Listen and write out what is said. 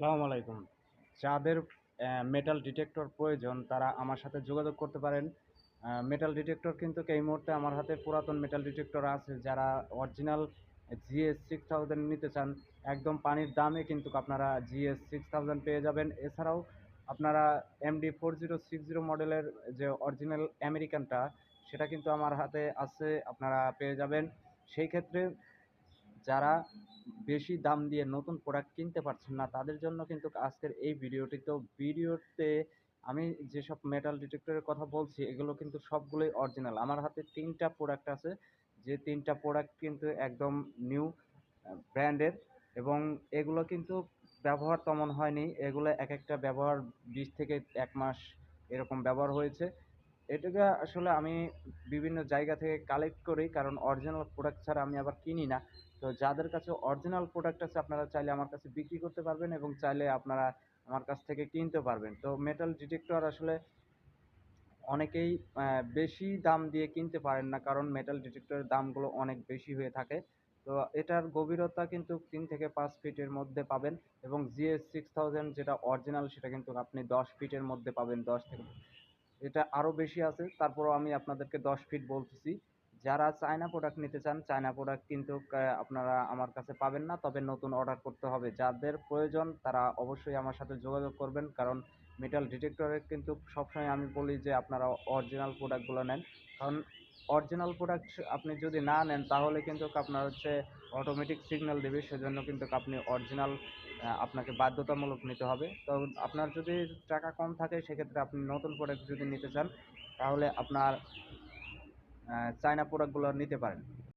সালামু আলাইকুম। যাদের মেটাল ডিটেক্টর প্রয়োজন, তারা আমার সাথে যোগাযোগ করতে পারেন। মেটাল ডিটেক্টর কিন্তু এই মুহূর্তে আমার হাতে পুরাতন মেটাল ডিটেক্টর আছে, যারা অরিজিনাল জিএস সিক্স থাউজেন্ড নিতে চান। একদম পানির দামে কিন্তু আপনারা জিএস সিক্স থাউজেন্ড পেয়ে যাবেন। এছাড়াও আপনারা MD four zero six zero মডেলের যে অরিজিনাল আমেরিকানটা সেটা কিন্তু আমার হাতে আছে, আপনারা পেয়ে যাবেন। সেই ক্ষেত্রে যারা বেশি দাম দিয়ে নতুন প্রোডাক্ট কিনতে পারছেন না, তাদের জন্য কিন্তু আজকের এই ভিডিওটি তো ভিডিওতে আমি যেসব মেটাল ডিটেক্টরের কথা বলছি, এগুলো কিন্তু সবগুলোই অরিজিনাল আমার হাতে তিনটা প্রোডাক্ট আছে, যে তিনটা প্রোডাক্ট কিন্তু একদম নিউ ব্র্যান্ডের এবং এগুলো কিন্তু ব্যবহার তেমন হয়নি। এগুলো এক একটা ব্যবহার বিশ থেকে এক মাস এরকম ব্যবহার হয়েছে। এটাকে আসলে আমি বিভিন্ন জায়গা থেকে কালেক্ট করি, কারণ অরিজিনাল প্রোডাক্ট ছাড়া আমি আবার কিনি না। তো যাদের কাছে অরিজিনাল প্রোডাক্ট আছে, আপনারা চাইলে আমার কাছে বিক্রি করতে পারবেন এবং চাইলে আপনারা আমার কাছ থেকে কিনতে পারবেন। তো মেটাল ডিটেক্টর আসলে অনেকেই বেশি দাম দিয়ে কিনতে পারেন না, কারণ মেটাল ডিটেক্টরের দামগুলো অনেক বেশি হয়ে থাকে। তো এটার গভীরতা কিন্তু তিন থেকে পাঁচ ফিটের মধ্যে পাবেন এবং জিএস সিক্স থাউজেন্ড যেটা অরিজিনাল সেটা কিন্তু আপনি দশ ফিটের মধ্যে পাবেন, দশ থেকে। এটা আরও বেশি আছে, তারপরও আমি আপনাদেরকে দশ ফিট বলতেছি। যারা চায়না প্রোডাক্ট নিতে চান, চায়না প্রোডাক্ট কিন্তু আপনারা আমার কাছে পাবেন না। তবে নতুন অর্ডার করতে হবে। যাদের প্রয়োজন, তারা অবশ্যই আমার সাথে যোগাযোগ করবেন। কারণ মেটাল ডিটেক্টরের কিন্তু সবসময় আমি বলি যে, আপনারা অরিজিনাল প্রোডাক্টগুলো নেন। কারণ অরিজিনাল প্রোডাক্ট আপনি যদি না নেন, তাহলে কিন্তু আপনার হচ্ছে অটোমেটিক সিগন্যাল দেবে। সেজন্য কিন্তু আপনি অরিজিনাল আপনাকে বাধ্যতামূলক নিতে হবে। তো আপনার যদি টাকা কম থাকে, সেক্ষেত্রে আপনি নতুন প্রোডাক্ট যদি নিতে চান, তাহলে আপনার চায়না প্রোডাক্টগুলো নিতে পারেন।